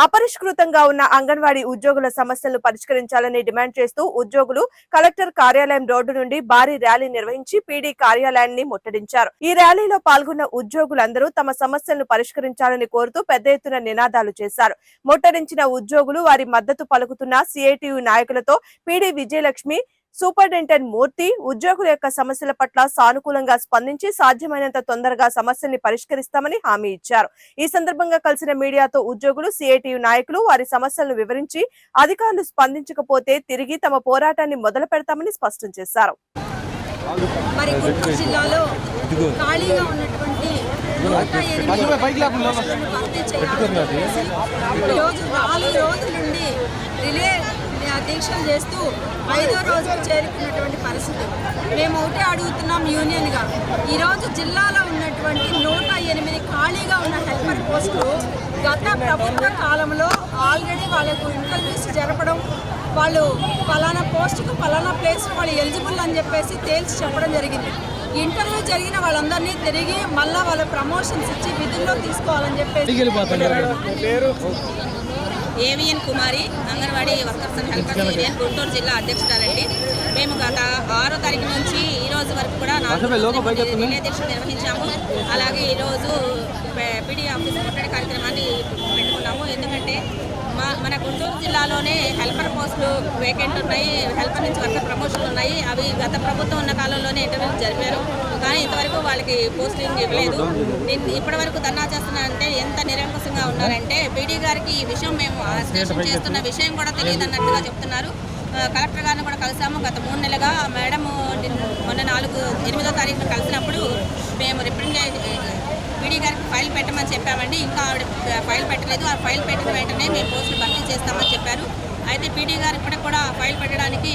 అపరిష్కృతంగా ఉన్న అంగన్వాడీ ఉద్యోగుల సమస్యలను పరిష్కరించాలని డిమాండ్ చేస్తూ ఉద్యోగులు కలెక్టర్ కార్యాలయం రోడ్డు నుండి భారీ ర్యాలీ నిర్వహించి పీడీ కార్యాలయాన్ని ముట్టడించారు. ఈ ర్యాలీలో పాల్గొన్న ఉద్యోగులందరూ తమ సమస్యలను పరిష్కరించాలని కోరుతూ పెద్ద ఎత్తున నినాదాలు చేశారు. ముట్టడించిన ఉద్యోగులు వారి మద్దతు పలుకుతున్న సిఐటియు నాయకులతో పీడీ విజయలక్ష్మి సూపరింటెండెంట్ మూర్తి ఉద్యోగుల యొక్క సమస్యల పట్ల సానుకూలంగా స్పందించి సాధ్యమైనంత తొందరగా సమస్యల్ని పరిష్కరిస్తామని హామీ ఇచ్చారు. ఈ సందర్భంగా కలిసిన మీడియాతో ఉద్యోగులు సిఐటియు నాయకులు వారి సమస్యలను వివరించి అధికారులు స్పందించకపోతే తిరిగి తమ పోరాటాన్ని మొదలు పెడతామని స్పష్టం చేశారు. మరి గుంటూరు జిల్లాలో ఖాళీగా ఉన్నటువంటి నాలుగు రోజుల నుండి రిలే దీక్షలు చేస్తూ ఐదో రోజుకు చేరుకున్నటువంటి పరిస్థితి. మేము ఒకటే అడుగుతున్నాం యూనియన్గా. ఈరోజు జిల్లాలో ఉన్నటువంటి నూట ఎనిమిది ఖాళీగా ఉన్న హెల్పర్ పోస్టులు గత ప్రభుత్వ కాలంలో ఆల్రెడీ వాళ్ళకు ఇంటర్వ్యూస్ జరపడం వాళ్ళు పలానా పోస్టుకు పలానా ప్లేస్ వాళ్ళు ఎలిజిబుల్ అని చెప్పేసి తేల్చి చెప్పడం జరిగింది. ఇంటర్వ్యూ జరిగిన వాళ్ళందరినీ తిరిగి మళ్ళా వాళ్ళ ప్రమోషన్స్ ఇచ్చి విధుల్లో తీసుకోవాలని చెప్పేసి AVN Kumari anganwadi workers and helpers union Guntur జిల్లా అధ్యక్షురాలండి. మేము గత ఆరో తారీఖు నుంచి ఈ రోజు వరకు కూడా రిలే దీక్ష నిర్వహించాము. అలాగే ఈరోజు పిడి ఆఫీస్ ముట్టడి కార్యక్రమాన్ని పెట్టుకున్నాము. ఎందుకంటే మా మన గుంటూరు జిల్లాలోనే హెల్పర్ పోస్టులు వేకెంట్ ఉన్నాయి. హెల్పర్ నుంచి వర్కర్ ప్రమోషన్లు ఉన్నాయి. అవి గత ప్రభుత్వం ఉన్న కాలంలోనే ఇంటర్వ్యూలు జరిపారు. కానీ ఇంతవరకు వాళ్ళకి పోస్టింగ్ ఇవ్వలేదు. నేను ఇప్పటి వరకు ధర్నా చేస్తున్నా అంటే ఎంత నిరంకుశంగా ఉన్నారంటే పీడీ గారికి ఈ విషయం మేము అసిస్టేషన్ చేస్తున్న విషయం కూడా తెలియదు అన్నట్టుగా చెప్తున్నారు కలెక్టర్ గారిని కూడా కలిసాము. గత మూడు నెలలుగా మేడం మొన్న నాలుగు ఎనిమిదో తారీఖున కలిసినప్పుడు మేము రిప్రజెంట్ పీడీ గారికి ఫైల్ పెట్టమని చెప్పామండి. ఇంకా ఆవిడ ఫైల్ పెట్టలేదు. ఆ ఫైల్ పెట్టిన వెంటనే మేము పోస్టులు భర్తీ చేస్తామని చెప్పారు. అయితే పీడీ గారు ఇప్పటికి కూడా ఫైల్ పెట్టడానికి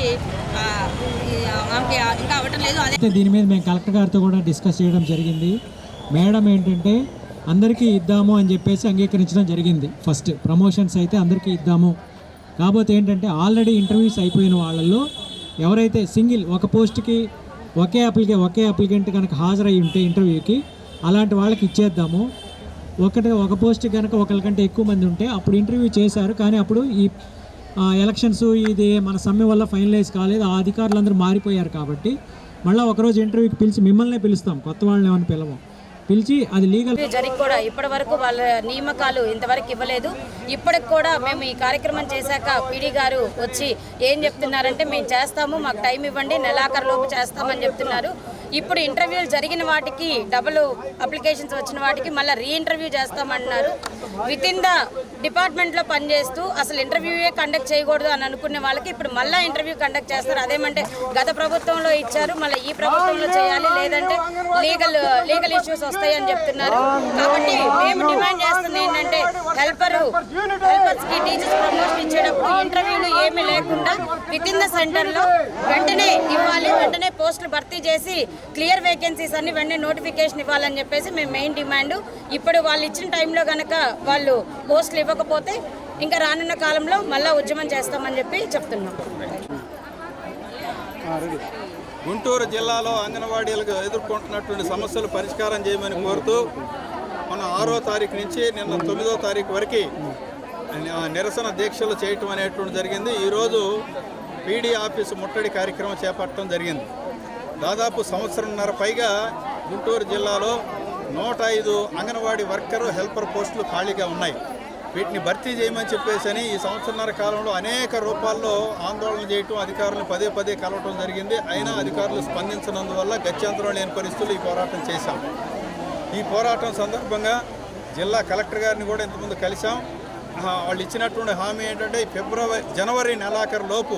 ఆమెకి ఇంకా అవ్వటం లేదు. అదే దీని మీద మేము కలెక్టర్ గారితో కూడా డిస్కస్ చేయడం జరిగింది. మేడం ఏంటంటే అందరికీ ఇద్దాము అని చెప్పేసి అంగీకరించడం జరిగింది. ఫస్ట్ ప్రమోషన్స్ అయితే అందరికీ ఇద్దాము. కాకపోతే ఏంటంటే ఆల్రెడీ ఇంటర్వ్యూస్ అయిపోయిన వాళ్ళల్లో ఎవరైతే సింగిల్ ఒక పోస్ట్కి ఒకే అప్లికే ఒకే అప్లికెంట్ కనుక హాజరై ఉంటే ఇంటర్వ్యూకి అలాంటి వాళ్ళకి ఇచ్చేద్దాము. ఒకటి ఒక పోస్ట్ కనుక ఒకరికంటే ఎక్కువ మంది ఉంటే అప్పుడు ఇంటర్వ్యూ చేశారు. కానీ అప్పుడు ఈ ఎలక్షన్స్ ఇది మన సమ్మె వల్ల ఫైనలైజ్ కాలేదు. ఆ అధికారులందరూ మారిపోయారు కాబట్టి మళ్ళీ ఒకరోజు ఇంటర్వ్యూకి పిలిచి మిమ్మల్నే పిలుస్తాం. కొత్త వాళ్ళని ఏమైనా పిలవం పిలిచి అది లీగల్ జరిగి కూడా ఇప్పటి వరకు వాళ్ళ నియామకాలు ఇంతవరకు ఇవ్వలేదు. ఇప్పటికి కూడా మేము ఈ కార్యక్రమం చేశాక పీడీ గారు వచ్చి ఏం చెప్తున్నారంటే మేము చేస్తాము మాకు టైం ఇవ్వండి నెలాఖరు లోపు చేస్తామని చెప్తున్నారు. ఇప్పుడు ఇంటర్వ్యూలు జరిగిన వాటికి డబుల్ అప్లికేషన్స్ వచ్చిన వాటికి మళ్ళీ రీ ఇంటర్వ్యూ చేస్తామంటున్నారు. విత్ ఇన్ ద డిపార్ట్మెంట్లో పనిచేస్తూ అసలు ఇంటర్వ్యూయే కండక్ట్ చేయకూడదు అని అనుకునే వాళ్ళకి ఇప్పుడు మళ్ళీ ఇంటర్వ్యూ కండక్ట్ చేస్తారు. అదేమంటే గత ప్రభుత్వంలో ఇచ్చారు మళ్ళీ ఈ ప్రభుత్వంలో చేయాలి లేదంటే లీగల్ లీగల్ ఇష్యూస్ వస్తాయని చెప్తున్నారు. కాబట్టి మేము డిమాండ్ చేస్తుంది ఏంటంటే హెల్పర్ హెల్పర్స్కి టీచర్స్ ప్రమోషన్ ఇచ్చేటప్పుడు ఇంటర్వ్యూలు ఏ లేకుండా విత్ ఇన్ ద వెంటనే ఇవ్వాలి. వెంటనే పోస్టులు భర్తీ చేసి క్లియర్ వేకెన్సీస్ అన్ని వెంటనే నోటిఫికేషన్ ఇవ్వాలని చెప్పేసి మేము మెయిన్ డిమాండ్. ఇప్పుడు వాళ్ళు ఇచ్చిన టైంలో కనుక వాళ్ళు పోస్టులు ఇవ్వకపోతే ఇంకా రానున్న కాలంలో మళ్ళీ ఉద్యమం చేస్తామని చెప్పి చెప్తున్నాం. గుంటూరు జిల్లాలో అంగన్వాడీలకు ఎదుర్కొంటున్నటువంటి సమస్యలు పరిష్కారం చేయమని కోరుతూ మన ఆరో తారీఖు నుంచి నిన్న తొమ్మిదో తారీఖు వరకు నిరసన దీక్షలు చేయటం అనేటువంటి జరిగింది. ఈరోజు పీడీ ఆఫీసు ముట్టడి కార్యక్రమం చేపట్టడం జరిగింది. దాదాపు సంవత్సరంన్నర పైగా గుంటూరు జిల్లాలో నూట ఐదు అంగన్వాడీ వర్కరు హెల్పర్ పోస్టులు ఖాళీగా ఉన్నాయి. వీటిని భర్తీ చేయమని చెప్పేసి అని ఈ సంవత్సరన్నర కాలంలో అనేక రూపాల్లో ఆందోళన చేయటం అధికారులను పదే పదే కలవటం జరిగింది. అయినా అధికారులు స్పందించినందువల్ల గత్యంతరం లేని పరిస్థితులు ఈ పోరాటం చేశాం. ఈ పోరాటం సందర్భంగా జిల్లా కలెక్టర్ గారిని కూడా ఇంతకుముందు కలిశాం. వాళ్ళు ఇచ్చినటువంటి హామీ ఏంటంటే ఫిబ్రవరి జనవరి నెలాఖరు లోపు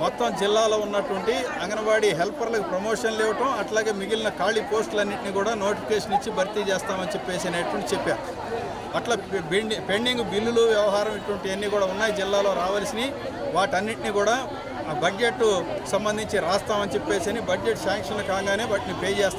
మొత్తం జిల్లాలో ఉన్నటువంటి అంగన్వాడీ హెల్పర్లకు ప్రమోషన్లు ఇవ్వటం అట్లాగే మిగిలిన ఖాళీ పోస్టులన్నింటినీ కూడా నోటిఫికేషన్ ఇచ్చి భర్తీ చేస్తామని చెప్పేసి అనేటువంటి చెప్పారు. అట్లా పెండింగ్ బిల్లులు వ్యవహారం ఇటువంటివన్నీ కూడా ఉన్నాయి జిల్లాలో రావాల్సినవి. వాటన్నిటిని కూడా ఆ బడ్జెట్ సంబంధించి రాస్తామని చెప్పేసి అని బడ్జెట్ శాంక్షన్ కాగానే వాటిని పే చేస్తాం